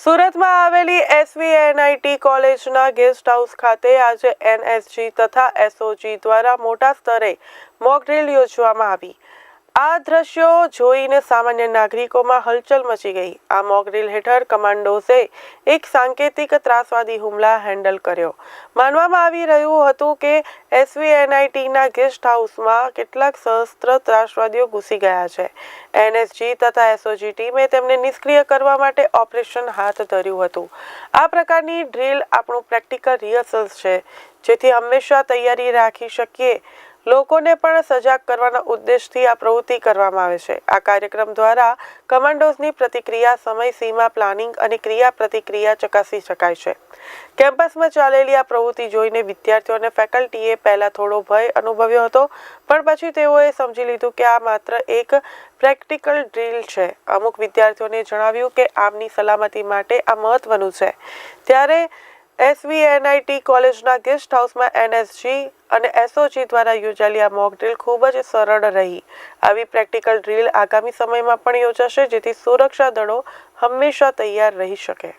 સુરતમાં આવેલી એસવીએનઆઈટી કોલેજના ગેસ્ટ હાઉસ ખાતે આજે એનએસજી તથા એસઓજી દ્વારા મોટા સ્તરે મોક યોજવામાં આવી. આ દ્રશ્યો જોઈને સામાન્ય નાગરિકોમાં હલચલ મચી ગઈ. આ મોકડ્રીલ હેઠળ કમાન્ડોઝે એક સાંકેતિક ત્રાસવાદી હુમલા હેન્ડલ કર્યો. માનવામાં આવી રહ્યું હતું કે એસવીએનઆઈટીના ગેસ્ટ હાઉસમાં કેટલાક સહસ્ત્ર ત્રાસવાદીઓ ઘૂસી ગયા છે. એનએસજી તથા એસઓજી ટીમે તેમને નિષ્ક્રિય કરવા માટે ઓપરેશન હાથ ધર્યું હતું. આ પ્રકારની ડ્રીલ આપણું પ્રેક્ટિકલ રિહર્સલ છે. જેથી હંમેશા તૈયારી રાખી શકીએ. લોકોને પણ સજાગ કરવાના ઉદ્દેશથી આ પ્રવૃત્તિ કરવામાં આવે છે. આ કાર્યક્રમ દ્વારા કમાન્ડોઝની પ્રતિક્રિયા, સમય સીમા, પ્લાનિંગ અને ક્રિયા પ્રતિક્રિયા ચકાસી શકાય છે. કેમ્પસમાં ચાલેલી આ પ્રવૃત્તિ જોઈને વિદ્યાર્થીઓ અને ફેકલ્ટીએ પહેલાં થોડો ભય અનુભવ્યો હતો, પણ પછી તેઓએ સમજી લીધું કે આ માત્ર એક પ્રેક્ટિકલ ડ્રીલ છે. અમુક વિદ્યાર્થીઓને જણાવ્યું કે આમની સલામતી માટે આ મહત્વનું છે. ત્યારે એસવીએનઆઈટી કોલેજના ગેસ્ટ હાઉસમાં એનએસજી અને એસઓજી દ્વારા યોજાયેલી આ મોક ડ્રીલ ખૂબ જ સરળ રહી. આવી પ્રેક્ટિકલ ડ્રીલ આગામી સમયમાં પણ યોજાશે, જેથી સુરક્ષા દળો હંમેશા તૈયાર રહી શકે.